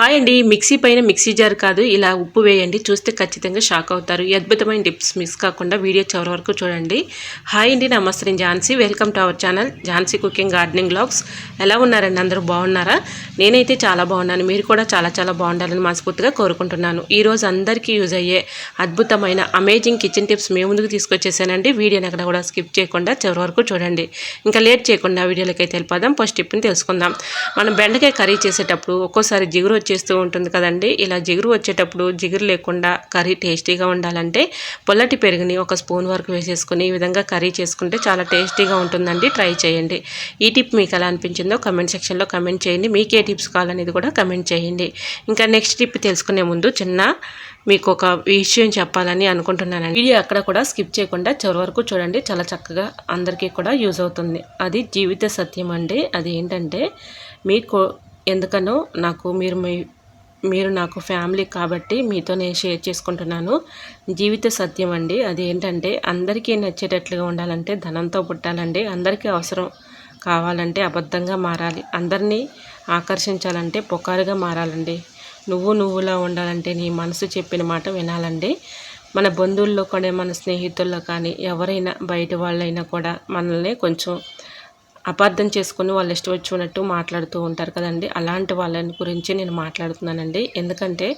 Hi అండి. Mixie పైన mixie jar కాదు. ఇలా ఉప్పు వేయండి. చూస్తే ఖచ్చితంగా షాక్ అవుతారు. ఈ అద్భుతమైన టిప్స్ మిస్ కాకుండా వీడియో చివరి వరకు చూడండి. హాయ్ అండి. నమస్తే. నేను Jhansi. Welcome to our channel Jhansi cooking gardening blogs ఎలా ఉన్నారండి? అందరూ బాగున్నారా? నేనైతే చాలా బాగున్నాను. మీరు కూడా చాలా చాలా బాగుండాలని మనస్ఫూర్తిగా కోరుకుంటున్నాను. ఈరోజు అందరికీ యూజ్ అయ్యే అద్భుతమైన అమేజింగ్ కిచెన్ టిప్స్ మేము ముందుకు తీసుకొచ్చేసానండి. వీడియోని అక్కడ కూడా స్కిప్ చేయకుండా చివరి వరకు చూడండి. ఇంకా లేట్ చేయకుండా వీడియోలకైతే అయితే వెళ్ళిపోదాం. ఫస్ట్ టిప్ని తెలుసుకుందాం. మనం బెండకాయ కర్రీ చేసేటప్పుడు ఒక్కోసారి జిగురు వచ్చేస్తూ ఉంటుంది కదండి. ఇలా జిగురు వచ్చేటప్పుడు జిగురు లేకుండా కర్రీ టేస్టీగా ఉండాలంటే పొల్లటి పెరుగుని ఒక స్పూన్ వరకు వేసేసుకుని ఈ విధంగా కర్రీ చేసుకుంటే చాలా టేస్టీగా ఉంటుందండి. ట్రై చేయండి. ఈ టిప్ మీకు ఎలా అనిపించిందో కమెంట్ సెక్షన్లో కమెంట్ చేయండి. మీకు ఏ టిప్స్ కావాలనేది కూడా కమెంట్ చేయండి. ఇంకా నెక్స్ట్ టిప్ తెలుసుకునే ముందు చిన్న మీకు ఒక విషయం చెప్పాలని అనుకుంటున్నానండి. వీడియో అక్కడ కూడా స్కిప్ చేయకుండా చివరి వరకు చూడండి. చాలా చక్కగా అందరికీ కూడా యూజ్ అవుతుంది. అది జీవిత సత్యం అండి. అది ఏంటంటే మీకు ఎందుకనో నాకు మీరు మీ మీరు నాకు ఫ్యామిలీ కాబట్టి మీతో నేను షేర్ చేసుకుంటున్నాను. జీవిత సత్యం అండి. అది ఏంటంటే అందరికీ నచ్చేటట్లుగా ఉండాలంటే ధనంతో పుట్టాలండి. అందరికీ అవసరం కావాలంటే అబద్ధంగా మారాలి. అందరినీ ఆకర్షించాలంటే పొకారుగా మారాలండి. నువ్వు నువ్వులా ఉండాలంటే నీ మనసు చెప్పిన మాట వినాలండి. మన బంధువుల్లో కూడా మన స్నేహితుల్లో కానీ ఎవరైనా బయట వాళ్ళైనా కూడా మనల్ని కొంచెం అపార్థం చేసుకుని వాళ్ళు ఇష్టం వచ్చినట్టు మాట్లాడుతూ ఉంటారు కదండి. అలాంటి వాళ్ళని గురించి నేను మాట్లాడుతున్నానండి. ఎందుకంటే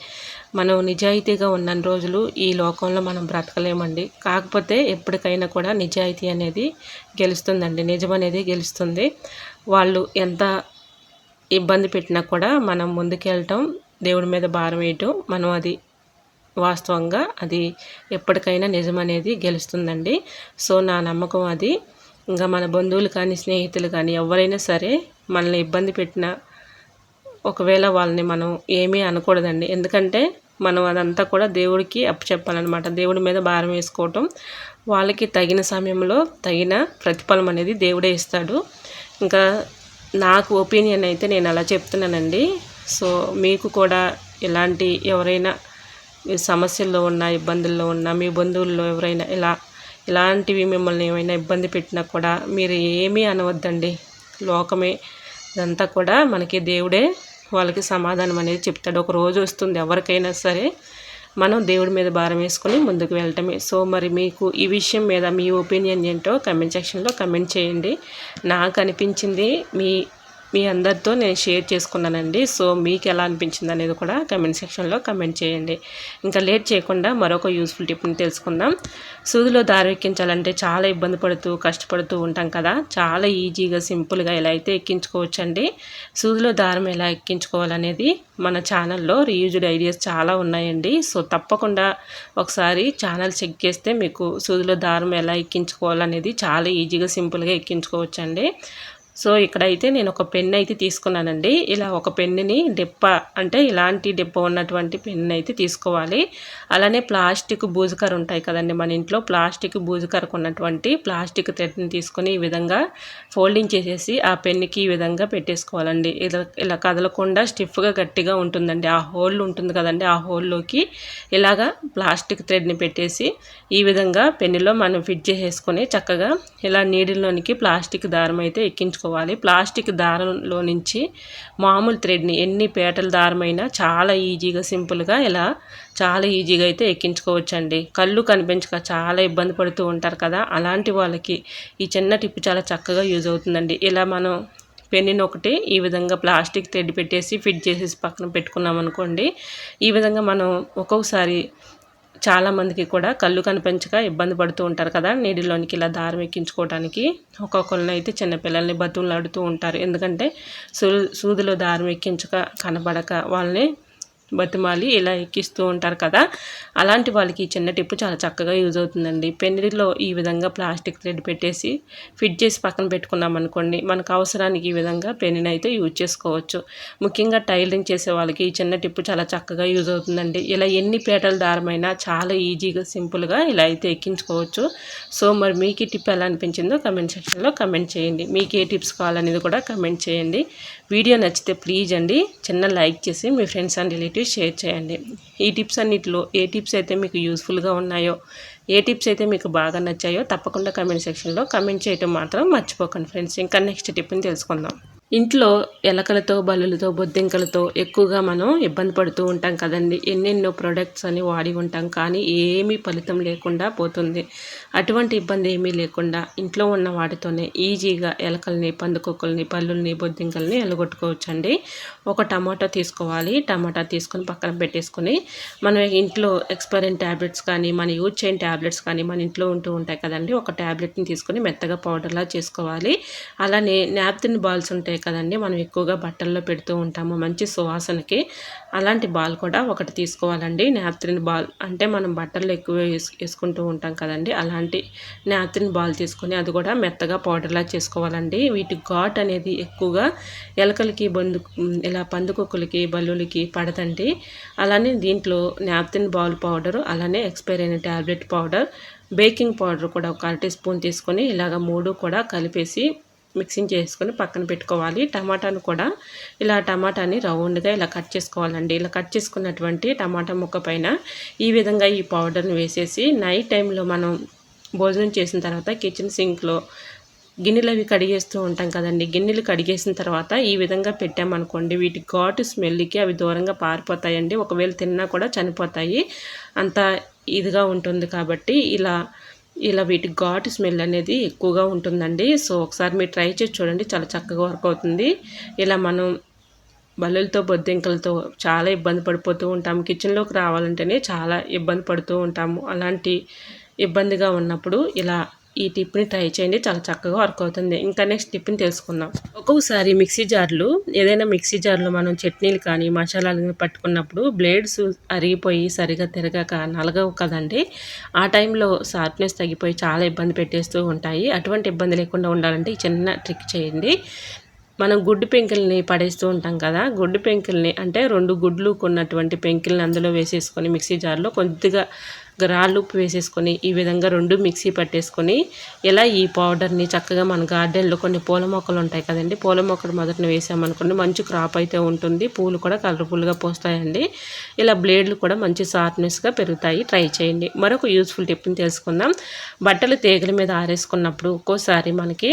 మనం నిజాయితీగా ఉన్న రోజులు ఈ లోకంలో మనం బ్రతకలేమండి. కాకపోతే ఎప్పటికైనా కూడా నిజాయితీ అనేది గెలుస్తుందండి. నిజం అనేది గెలుస్తుంది. వాళ్ళు ఎంత ఇబ్బంది పెట్టినా కూడా మనం ముందుకెళ్ళటం దేవుడి మీద భారం వేయటం మనం అది వాస్తవంగా అది ఎప్పటికైనా నిజం అనేది గెలుస్తుందండి. సో నా నమ్మకం అది. ఇంకా మన బంధువులు కానీ స్నేహితులు కానీ ఎవరైనా సరే మనల్ని ఇబ్బంది పెట్టినా ఒకవేళ వాళ్ళని మనం ఏమీ అనకూడదండి. ఎందుకంటే మనం అదంతా కూడా దేవుడికి చెప్పాలన్నమాట దేవుడి మీద భారం వేసుకోవటం వాళ్ళకి తగిన సమయంలో తగిన ప్రతిఫలం అనేది దేవుడే ఇస్తాడు. ఇంకా నాకు ఒపీనియన్ అయితే నేను అలా చెప్తున్నానండి. సో మీకు కూడా ఇలాంటి ఎవరైనా సమస్యల్లో ఉన్న ఇబ్బందుల్లో ఉన్న మీ బంధువుల్లో ఎవరైనా ఇలా ఇలాంటివి మిమ్మల్ని ఏమైనా ఇబ్బంది పెట్టినా కూడా మీరు ఏమీ అనవద్దండి. లోకమే ఇదంతా కూడా మనకి దేవుడే వాళ్ళకి సమాధానం అనేది చెప్తాడు. ఒక రోజు వస్తుంది ఎవరికైనా సరే మనం దేవుడి మీద భారం వేసుకొని ముందుకు వెళ్ళటమే. సో మరి మీకు ఈ విషయం మీద మీ ఒపీనియన్ ఏంటో కమెంట్ సెక్షన్లో కమెంట్ చేయండి. నాకు అనిపించింది మీ మీ అందరితో నేను షేర్ చేసుకున్నానండి. సో మీకు ఎలా అనిపించింది అనేది కూడా కమెంట్ సెక్షన్లో కమెంట్ చేయండి. ఇంకా లేట్ చేయకుండా మరొక యూస్ఫుల్ టిప్ని తెలుసుకుందాం. సూదిలో దారి ఎక్కించాలంటే చాలా ఇబ్బంది పడుతూ కష్టపడుతూ ఉంటాం కదా. చాలా ఈజీగా సింపుల్గా ఎలా అయితే ఎక్కించుకోవచ్చండి. సూదిలో దారం ఎలా ఎక్కించుకోవాలనేది మన ఛానల్లో రీయూజ్డ్ ఐడియాస్ చాలా ఉన్నాయండి. సో తప్పకుండా ఒకసారి ఛానల్ చెక్ చేస్తే మీకు సూదిలో దారం ఎలా ఎక్కించుకోవాలనేది చాలా ఈజీగా సింపుల్గా ఎక్కించుకోవచ్చండి. సో ఇక్కడైతే నేను ఒక పెన్ అయితే తీసుకున్నానండి. ఇలా ఒక పెన్నుని డెప్ప అంటే ఇలాంటి డెప్ప ఉన్నటువంటి పెన్ను అయితే తీసుకోవాలి. అలానే ప్లాస్టిక్ బూజుకర ఉంటాయి కదండి మన ఇంట్లో. ప్లాస్టిక్ బూజుకరకు ఉన్నటువంటి ప్లాస్టిక్ థ్రెడ్ని తీసుకొని ఈ విధంగా ఫోల్డింగ్ చేసేసి ఆ పెన్నుకి ఈ విధంగా పెట్టేసుకోవాలండి. ఇలా ఇలా కదలకుండా స్టిఫ్గా గట్టిగా ఉంటుందండి. ఆ హోల్ ఉంటుంది కదండి ఆ హోల్లోకి ఇలాగా ప్లాస్టిక్ థ్రెడ్ని పెట్టేసి ఈ విధంగా పెన్నులో మనం ఫిట్ చేసేసుకొని చక్కగా ఇలా నీడిల్లోనికి ప్లాస్టిక్ దారం అయితే ఎక్కించుకోవాలి. చేసుకోవాలి ప్లాస్టిక్ దారంలో నుంచి మామూలు థ్రెడ్ని ఎన్ని పేటల దారమైనా చాలా ఈజీగా సింపుల్గా ఇలా చాలా ఈజీగా అయితే ఎక్కించుకోవచ్చు అండి కళ్ళు కనిపించక చాలా ఇబ్బంది పడుతూ ఉంటారు కదా అలాంటి వాళ్ళకి ఈ చిన్న టిప్ చాలా చక్కగా యూజ్ అవుతుందండి. ఇలా మనం పెన్నుని ఒకటి ఈ విధంగా ప్లాస్టిక్ థ్రెడ్ పెట్టేసి ఫిట్ చేసేసి పక్కన పెట్టుకున్నాం అనుకోండి ఈ విధంగా మనం ఒక్కొక్కసారి చాలామందికి కూడా కళ్ళు కనిపించక ఇబ్బంది పడుతూ ఉంటారు కదా నీటిలోనికి ఇలా దారం ఎక్కించుకోవడానికి ఒక్కొక్కరిని అయితే చిన్నపిల్లల్ని బతువులాడుతూ ఉంటారు. ఎందుకంటే సూ సూదిలో దారం ఎక్కించక కనబడక వాళ్ళని బతిమాలి ఇలా ఎక్కిస్తూ ఉంటారు కదా. అలాంటి వాళ్ళకి ఈ చిన్న టిప్పు చాలా చక్కగా యూజ్ అవుతుందండి. పెన్నిలో ఈ విధంగా ప్లాస్టిక్ థ్రెడ్ పెట్టేసి ఫిట్ చేసి పక్కన పెట్టుకున్నాం అనుకోండి మనకు అవసరానికి ఈ విధంగా పెన్నుని అయితే యూజ్ చేసుకోవచ్చు. ముఖ్యంగా టైలరింగ్ చేసే వాళ్ళకి ఈ చిన్న టిప్పు చాలా చక్కగా యూజ్ అవుతుందండి. ఇలా ఎన్ని పేటల దారమైనా చాలా ఈజీగా సింపుల్గా ఇలా అయితే ఎక్కించుకోవచ్చు. సో మరి మీకు ఈ టిప్ ఎలా అనిపించిందో కమెంట్ సెక్షన్లో కమెంట్ చేయండి. మీకు ఏ టిప్స్ కావాలనేది కూడా కమెంట్ చేయండి. వీడియో నచ్చితే ప్లీజ్ అండి చిన్న లైక్ చేసి మీ ఫ్రెండ్స్ అండ్ రిలేటివ్స్ షేర్ చేయండి. ఈ టిప్స్ అన్నిటిలో ఏ టిప్స్ అయితే మీకు యూస్ఫుల్గా ఉన్నాయో ఏ టిప్స్ అయితే మీకు బాగా నచ్చాయో తప్పకుండా కమెంట్ సెక్షన్లో కమెంట్ చేయటం మాత్రం మర్చిపోకండి ఫ్రెండ్స్. ఇంకా నెక్స్ట్ టిప్ని తెలుసుకుందాం. ఇంట్లో ఎలకలతో బల్లులతో బొద్దింకలతో ఎక్కువగా మనం ఇబ్బంది పడుతూ ఉంటాం కదండి. ఎన్నెన్నో ప్రొడక్ట్స్ అని వాడి ఉంటాం కానీ ఏమీ ఫలితం లేకుండా పోతుంది. అటువంటి ఇబ్బంది ఏమీ లేకుండా ఇంట్లో ఉన్న వాటితోనే ఈజీగా ఎలకల్ని పందుకొక్కల్ని పల్లుల్ని బొద్దింకల్ని ఎలగొట్టుకోవచ్చండి. ఒక టమాటా తీసుకోవాలి. టమాటా తీసుకొని పక్కన పెట్టేసుకొని మనం ఇంట్లో ఎక్స్పైరిన్ ట్యాబ్లెట్స్ కానీ మన యూజ్ చేయని ట్యాబ్లెట్స్ కానీ మన ఇంట్లో ఉంటూ ఉంటాయి కదండి. ఒక ట్యాబ్లెట్ని తీసుకొని మెత్తగా పౌడర్లా చేసుకోవాలి. అలానే నాప్తిన్ బాల్స్ ఉంటాయి కదండి. మనం ఎక్కువగా బట్టల్లో పెడుతూ ఉంటాము మంచి సువాసనకి. అలాంటి బాల్ కూడా ఒకటి తీసుకోవాలండి. నాప్తిన్ బాల్ అంటే మనం బట్టల్లో ఎక్కువ వేసుకుంటూ ఉంటాం కదండి. అలాంటి నాప్తిన్ బాల్ తీసుకొని అది కూడా మెత్తగా పౌడర్లా చేసుకోవాలండి. వీటి ఘాట్ అనేది ఎక్కువగా ఎలకలకి బందు ఇలా పందుకొక్కులకి బల్లులకి పడదండి. అలానే దీంట్లో నాప్తిన్ బాల్ పౌడర్ అలానే ఎక్స్పైర్ అయిన ట్యాబ్లెట్ పౌడర్ బేకింగ్ పౌడర్ కూడా ఒక అరటి స్పూన్ తీసుకొని ఇలాగ మూడు కూడా కలిపేసి మిక్సింగ్ చేసుకొని పక్కన పెట్టుకోవాలి. టమాటాను కూడా ఇలా టమాటాని రౌండ్గా ఇలా కట్ చేసుకోవాలండి. ఇలా కట్ చేసుకున్నటువంటి టమాటా ముక్క పైన ఈ విధంగా ఈ పౌడర్ని వేసేసి నైట్ టైంలో మనం భోజనం చేసిన తర్వాత కిచెన్ సింక్లో గిన్నెలు అవి కడిగేస్తూ ఉంటాం కదండి. గిన్నెలు కడిగేసిన తర్వాత ఈ విధంగా పెట్టామనుకోండి వీటి ఘాటు స్మెల్కి అవి దూరంగా పారిపోతాయండి. ఒకవేళ తిన్నా కూడా చనిపోతాయి. అంత ఇదిగా ఉంటుంది కాబట్టి ఇలా ఇలా వీటి ఘాటు స్మెల్ అనేది ఎక్కువగా ఉంటుందండి. సో ఒకసారి మీరు ట్రై చేసి చూడండి. చాలా చక్కగా వర్క్ అవుతుంది. ఇలా మనం బల్లులతో బొద్దింకలతో చాలా ఇబ్బంది పడిపోతూ ఉంటాము కిచెన్లోకి రావాలంటేనే చాలా ఇబ్బంది పడుతూ ఉంటాము. అలాంటి ఇబ్బందిగా ఉన్నప్పుడు ఇలా ఈ టిప్ని ట్రై చేయండి. చాలా చక్కగా వర్క్ అవుతుంది. ఇంకా నెక్స్ట్ టిప్ని తెలుసుకుందాం. ఒక్కొక్కసారి మిక్సీ జార్లు ఏదైనా మిక్సీ జార్లో మనం చట్నీలు కానీ మసాలాలు పట్టుకున్నప్పుడు బ్లేడ్స్ అరిగిపోయి సరిగా తిరగక నలగవు కదండి. ఆ టైంలో షార్ప్నెస్ తగ్గిపోయి చాలా ఇబ్బంది పెట్టేస్తూ ఉంటాయి. అటువంటి ఇబ్బంది లేకుండా ఉండాలంటే ఈ చిన్న ట్రిక్ చేయండి. మనం గుడ్డు పెంకుల్ని పడేస్తూ ఉంటాం కదా. గుడ్డు పెంకుల్ని అంటే రెండు గుడ్లు కొన్నటువంటి పెంకుల్ని అందులో వేసేసుకొని మిక్సీ జార్లో కొద్దిగా రాళ్ళు ఉప్పు వేసేసుకొని ఈ విధంగా రెండు మిక్సీ పట్టేసుకొని ఇలా ఈ పౌడర్ని చక్కగా మన గార్డెన్లో కొన్ని పూల మొక్కలు ఉంటాయి కదండి. పూల మొక్కలు మొదటిని వేసామనుకోండి మంచి క్రాప్ అయితే ఉంటుంది. పూలు కూడా కలర్ఫుల్గా పోస్తాయండి. ఇలా బ్లేడ్లు కూడా మంచి షార్ప్నెస్గా పెరుగుతాయి. ట్రై చేయండి. మరొక యూస్ఫుల్ టిప్ని తెలుసుకుందాం. బట్టలు తీగల మీద ఆరేసుకున్నప్పుడు ఒక్కోసారి మనకి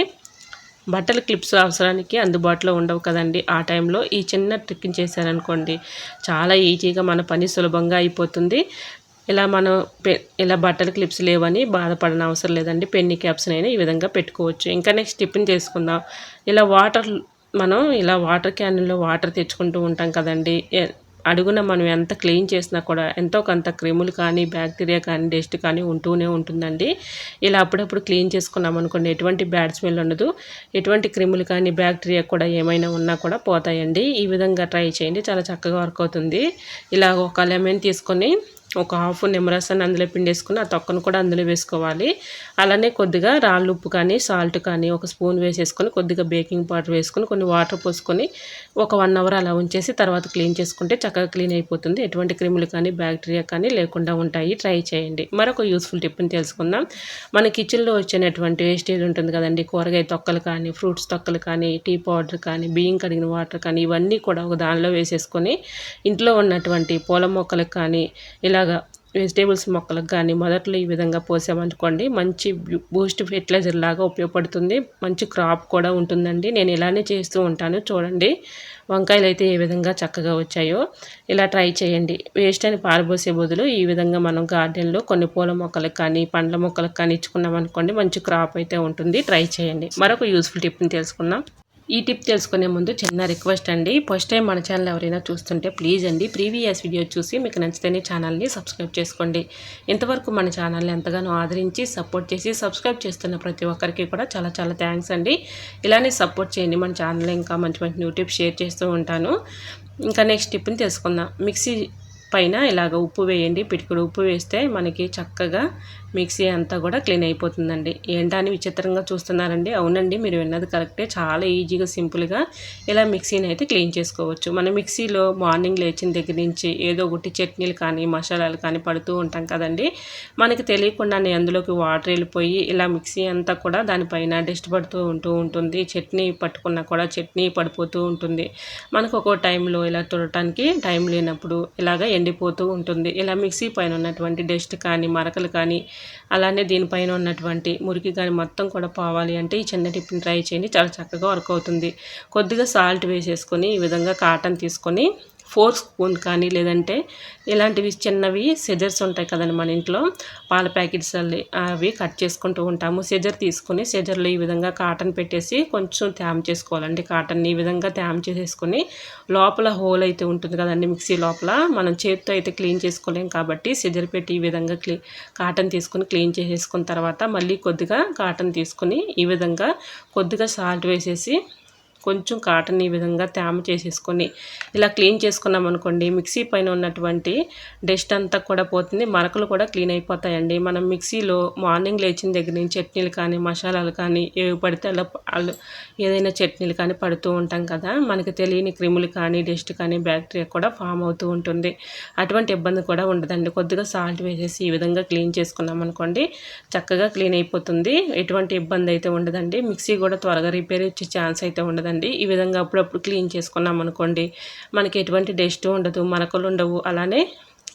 బట్టల క్లిప్స్ అవసరానికి అందుబాటులో ఉండవు కదండి. ఆ టైంలో ఈ చిన్న ట్రిక్ని చేశారనుకోండి చాలా ఈజీగా మన పని సులభంగా అయిపోతుంది. ఇలా మనం పె ఇలా బట్టల క్లిప్స్ లేవని బాధపడని అవసరం లేదండి. పెన్ని క్యాప్స్ అయినా ఈ విధంగా పెట్టుకోవచ్చు. ఇంకా నెక్స్ట్ టిఫిన్ చేసుకుందాం. ఇలా వాటర్ మనం ఇలా వాటర్ క్యాన్లో వాటర్ తెచ్చుకుంటూ ఉంటాం కదండి. అడుగున మనం ఎంత క్లీన్ చేసినా కూడా ఎంతో కొంత క్రిములు కానీ బ్యాక్టీరియా కానీ డస్ట్ కానీ ఉంటూనే ఉంటుందండి. ఇలా అప్పుడప్పుడు క్లీన్ చేసుకున్నాం అనుకోండి ఎటువంటి బ్యాడ్ స్మెల్ ఉండదు. ఎటువంటి క్రిములు కానీ బ్యాక్టీరియా కూడా ఏమైనా ఉన్నా కూడా పోతాయండి. ఈ విధంగా ట్రై చేయండి. చాలా చక్కగా వర్క్ అవుతుంది. ఇలా ఒక లెమన్ తీసుకొని ఒక హాఫ్ నిమ్మరసాన్ని అందులో పిండేసుకుని ఆ తొక్కను కూడా అందులో వేసుకోవాలి. అలానే కొద్దిగా రాళ్ళు ఉప్పు కానీ సాల్ట్ కానీ ఒక స్పూన్ వేసేసుకొని కొద్దిగా బేకింగ్ పౌడర్ వేసుకొని కొన్ని వాటర్ పోసుకొని ఒక వన్ అవర్ అలా ఉంచేసి తర్వాత క్లీన్ చేసుకుంటే చక్కగా క్లీన్ అయిపోతుంది. ఎటువంటి క్రిములు కానీ బ్యాక్టీరియా కానీ లేకుండా ఉంటాయి. ట్రై చేయండి. మరొక యూస్ఫుల్ టిప్ని తెలుసుకుందాం. మన కిచెన్లో వచ్చినటువంటి వేస్టేజ్ ఉంటుంది కదండి. కూరగాయ తొక్కలు కానీ ఫ్రూట్స్ తొక్కలు కానీ టీ పౌడర్ కానీ బియ్యం కడిగిన వాటర్ కానీ ఇవన్నీ కూడా ఒక దానిలో వేసేసుకొని ఇంట్లో ఉన్నటువంటి పూల మొక్కలకు కానీ ఇలా ఇలాగా వెజిటేబుల్స్ మొక్కలకు కానీ మొదట్లో ఈ విధంగా పోసామనుకోండి మంచి బూస్ట్ ఫెర్టిలైజర్ లాగా ఉపయోగపడుతుంది. మంచి క్రాప్ కూడా ఉంటుందండి. నేను ఇలానే చేస్తూ ఉంటాను. చూడండి వంకాయలు అయితే ఏ విధంగా చక్కగా వచ్చాయో. ఇలా ట్రై చేయండి. వేస్ట్ అని పారబోసే బదులు ఈ విధంగా మనం గార్డెన్లో కొన్ని పూల మొక్కలకు కానీ పండ్ల మొక్కలకు కానీ ఇచ్చుకున్నాం అనుకోండి మంచి క్రాప్ అయితే ఉంటుంది. ట్రై చేయండి. మరొక యూస్ఫుల్ టిప్ని తెలుసుకుందాం. ఈ టిప్ తెలుసుకునే ముందు చిన్న రిక్వెస్ట్ అండి. ఫస్ట్ టైం మన ఛానల్ ఎవరైనా చూస్తుంటే ప్లీజ్ అండి ప్రీవియస్ వీడియో చూసి మీకు నచ్చితేనే ఛానల్ని సబ్స్క్రైబ్ చేసుకోండి. ఇంతవరకు మన ఛానల్ని ఎంతగానో ఆదరించి సపోర్ట్ చేసి సబ్స్క్రైబ్ చేస్తున్న ప్రతి ఒక్కరికి కూడా చాలా చాలా థ్యాంక్స్ అండి. ఇలానే సపోర్ట్ చేయండి మన ఛానల్ ఇంకా మంచి మంచి న్యూ టిప్స్ షేర్ చేస్తూ ఉంటాను. ఇంకా నెక్స్ట్ టిప్ని తెలుసుకుందాం. మిక్సీ పైన ఇలాగ ఉప్పు వేయండి. పిటికుడు ఉప్పు వేస్తే మనకి చక్కగా మిక్సీ అంతా కూడా క్లీన్ అయిపోతుందండి. ఏంటని విచిత్రంగా చూస్తున్నారండి? అవునండి మీరు విన్నది కరెక్టే. చాలా ఈజీగా సింపుల్గా ఇలా మిక్సీని అయితే క్లీన్ చేసుకోవచ్చు. మన మిక్సీలో మార్నింగ్ లేచిన దగ్గర నుంచి ఏదో ఒకటి చట్నీలు కానీ మసాలాలు కానీ పడుతూ ఉంటాం కదండి. మనకి తెలియకుండానే అందులోకి వాటర్ వెళ్ళిపోయి ఇలా మిక్సీ అంతా కూడా దానిపైన డస్ట్ పడుతూ ఉంటూ ఉంటుంది. చట్నీ పట్టుకున్నా కూడా చట్నీ పడిపోతూ ఉంటుంది. మనకు ఒక్కో టైంలో ఇలా తుడటానికి టైం లేనప్పుడు ఇలాగ ఎండిపోతూ ఉంటుంది. ఇలా మిక్సీ పైన ఉన్నటువంటి డస్ట్ కానీ మరకలు కానీ అలానే దీనిపైన ఉన్నటువంటి మురికి కానీ మొత్తం కూడా పోవాలి అంటే ఈ చిన్న టిప్ని ట్రై చేయండి. చాలా చక్కగా వర్క్ అవుతుంది. కొద్దిగా సాల్ట్ వేసేసుకొని ఈ విధంగా కాటన్ తీసుకొని ఫోర్ స్పూన్ కానీ లేదంటే ఇలాంటివి చిన్నవి సెజర్స్ ఉంటాయి కదండి మన ఇంట్లో. పాల ప్యాకెట్స్ అవి కట్ చేసుకుంటూ ఉంటాము. సెజర్ తీసుకుని సెజర్లో ఈ విధంగా కాటన్ పెట్టేసి కొంచెం తేమ చేసుకోవాలండి. కాటన్ని ఈ విధంగా తేమ చేసేసుకొని లోపల హోల్ అయితే ఉంటుంది కదండి మిక్సీ లోపల. మనం చేతితో అయితే క్లీన్ చేసుకోలేం కాబట్టి సెజర్ పెట్టి ఈ విధంగా క్లీ కాటన్ తీసుకుని క్లీన్ చేసేసుకున్న తర్వాత మళ్ళీ కొద్దిగా కాటన్ తీసుకుని ఈ విధంగా కొద్దిగా సాల్ట్ వేసేసి కొంచెం కాటన్ ఈ విధంగా తేమ చేసేసుకొని ఇలా క్లీన్ చేసుకున్నాం అనుకోండి మిక్సీ పైన ఉన్నటువంటి డస్ట్ అంతా కూడా పోతుంది మరకలు కూడా క్లీన్ అయిపోతాయండి. మనం మిక్సీలో మార్నింగ్ లేచిన దగ్గర నుంచి చట్నీలు కానీ మసాలాలు కానీ ఏవి పడితే అలా ఏదైనా చట్నీలు కానీ పడుతూ ఉంటాం కదా మనకి తెలియని క్రిములు కానీ డస్ట్ కానీ బ్యాక్టీరియా కూడా ఫామ్ అవుతూ ఉంటుంది. అటువంటి ఇబ్బంది కూడా ఉండదండి. కొద్దిగా సాల్ట్ వేసేసి ఈ విధంగా క్లీన్ చేసుకున్నాం అనుకోండి చక్కగా క్లీన్ అయిపోతుంది. ఎటువంటి ఇబ్బంది అయితే ఉండదండి. మిక్సీ కూడా త్వరగా రిపేర్ వచ్చే ఛాన్స్ అయితే ఉండదండి. కదండి ఈ విధంగా అప్పుడప్పుడు క్లీన్ చేసుకున్నాం అనుకోండి మనకి ఎటువంటి డస్ట్ ఉండదు మనకలు ఉండవు. అలానే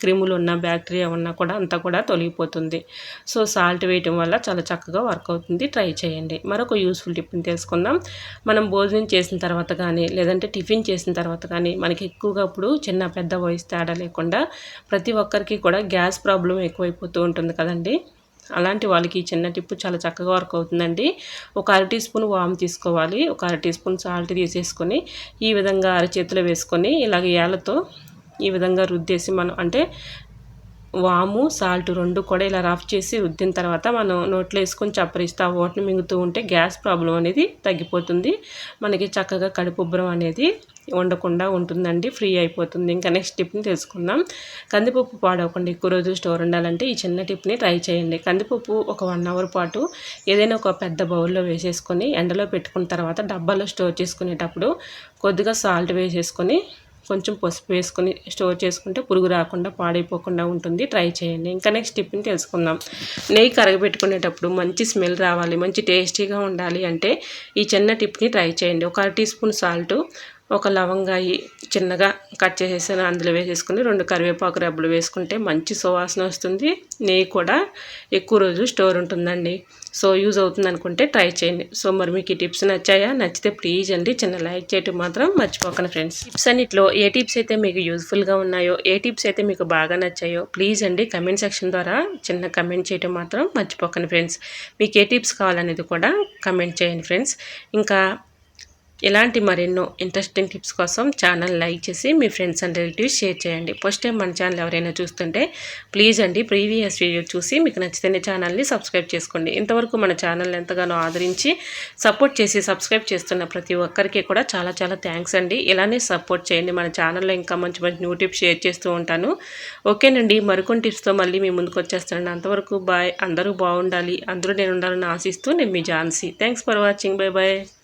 క్రిములు ఉన్న బ్యాక్టీరియా ఉన్నా కూడా అంతా కూడా తొలగిపోతుంది. సో సాల్ట్ వేయటం వల్ల చాలా చక్కగా వర్క్ అవుతుంది. ట్రై చేయండి. మరొక యూస్ఫుల్ టిప్ని తెలుసుకుందాం. మనం భోజనం చేసిన తర్వాత కానీ లేదంటే టిఫిన్ చేసిన తర్వాత కానీ మనకి ఎక్కువగా ఇప్పుడు చిన్న పెద్ద వయసు తేడా లేకుండా ప్రతి ఒక్కరికి కూడా గ్యాస్ ప్రాబ్లం ఎక్కువైపోతూ ఉంటుంది కదండి. అలాంటి వాళ్ళకి ఈ చిన్న టిప్పు చాలా చక్కగా వర్క్ అవుతుందండి. ఒక అర టీ స్పూన్ వామ్ తీసుకోవాలి. ఒక అర టీ స్పూన్ సాల్ట్ తీసేసుకొని ఈ విధంగా అరచేతిలో వేసుకొని ఇలాగ ఏళ్ళతో ఈ విధంగా రుద్దేసి మనం అంటే వాము సాల్ట్ రెండు కూడా ఇలా రఫ్ చేసి రుద్దిన తర్వాత మనం నోట్లో వేసుకొని చప్పరిస్తే ఆ ఓటని మింగుతూ ఉంటే గ్యాస్ ప్రాబ్లం అనేది తగ్గిపోతుంది. మనకి చక్కగా కడుపుబ్బరం అనేది ఉండకుండా ఉంటుందండి ఫ్రీ అయిపోతుంది. ఇంకా నెక్స్ట్ టిప్ని తెలుసుకుందాం. కందిపప్పు పాడవకుండా ఎక్కువ రోజులు స్టోర్ ఉండాలంటే ఈ చిన్న టిప్ని ట్రై చేయండి. కందిపప్పు ఒక వన్ అవర్ పాటు ఏదైనా ఒక పెద్ద బౌల్లో వేసేసుకొని ఎండలో పెట్టుకున్న తర్వాత డబ్బాలో స్టోర్ చేసుకునేటప్పుడు కొద్దిగా సాల్ట్ వేసేసుకొని కొంచెం పసుపు వేసుకొని స్టోర్ చేసుకుంటే పురుగు రాకుండా పాడైపోకుండా ఉంటుంది. ట్రై చేయండి. ఇంకా నెక్స్ట్ టిప్ని తెలుసుకుందాం. నెయ్యి కరగబెట్టుకునేటప్పుడు మంచి స్మెల్ రావాలి మంచి టేస్టీగా ఉండాలి అంటే ఈ చిన్న టిప్ని ట్రై చేయండి. ఒక టీ స్పూన్ సాల్ట్ ఒక లవంగాయి చిన్నగా కట్ చేసేసి అందులో వేసేసుకుని రెండు కరివేపాకు రెబ్బలు వేసుకుంటే మంచి సువాసన వస్తుంది. నెయ్యి కూడా ఎక్కువ రోజు స్టోర్ ఉంటుందండి. సో యూజ్ అవుతుంది అనుకుంటే ట్రై చేయండి. సో మరి మీకు ఈ టిప్స్ నచ్చాయా? నచ్చితే ప్లీజ్ అండి చిన్న లైక్ చేయటం మాత్రం మర్చిపోకండి ఫ్రెండ్స్. టిప్స్ అన్నిట్లో ఏ టిప్స్ అయితే మీకు యూజ్ఫుల్గా ఉన్నాయో ఏ టిప్స్ అయితే మీకు బాగా నచ్చాయో ప్లీజ్ అండి కమెంట్ సెక్షన్ ద్వారా చిన్న కమెంట్ చేయటం మాత్రం మర్చిపోకండి ఫ్రెండ్స్. మీకు ఏ టిప్స్ కావాలనేది కూడా కమెంట్ చేయండి ఫ్రెండ్స్. ఇంకా ఇలాంటి మరెన్నో ఇంట్రెస్టింగ్ టిప్స్ కోసం ఛానల్ లైక్ చేసి మీ ఫ్రెండ్స్ అండ్ రిలేటివ్స్ షేర్ చేయండి. ఫస్ట్ టైం మన ఛానల్ ఎవరైనా చూస్తుంటే ప్లీజ్ అండి ప్రీవియస్ వీడియో చూసి మీకు నచ్చితే ఛానల్ని సబ్స్క్రైబ్ చేసుకోండి. ఇంతవరకు మన ఛానల్ ఎంతగానో ఆదరించి సపోర్ట్ చేసి సబ్స్క్రైబ్ చేస్తున్న ప్రతి ఒక్కరికి కూడా చాలా చాలా థ్యాంక్స్ అండి. ఇలానే సపోర్ట్ చేయండి. మన ఛానల్లో ఇంకా మంచి మంచి న్యూ టిప్స్ షేర్ చేస్తూ ఉంటాను. ఓకేనండి మరికొన్ని టిప్స్తో మళ్ళీ మీ ముందుకు వచ్చేస్తానండి. అంతవరకు బాయ్ అందరూ బాగుండాలి. అందరూ నేను ఉండాలని ఆశిస్తూ నేను మీ Jhansi. Thanks for watching bye bye